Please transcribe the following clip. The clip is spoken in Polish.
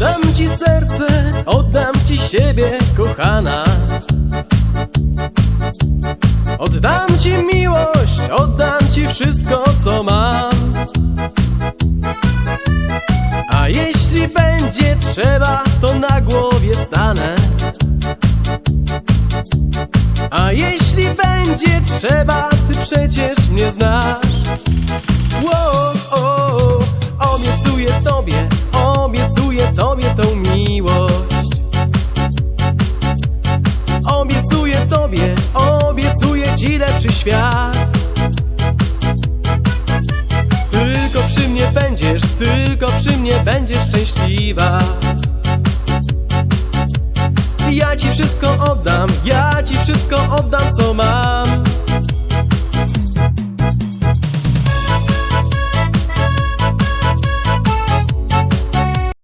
Oddam ci serce, oddam ci siebie, kochana. Oddam ci miłość, oddam ci wszystko, co mam. A jeśli będzie trzeba, to na głowie stanę. A jeśli będzie trzeba, ty przecież mnie znasz. Obiecuję ci lepszy świat. Tylko przy mnie będziesz, tylko przy mnie będziesz szczęśliwa. Ja ci wszystko oddam, ja ci wszystko oddam, co mam.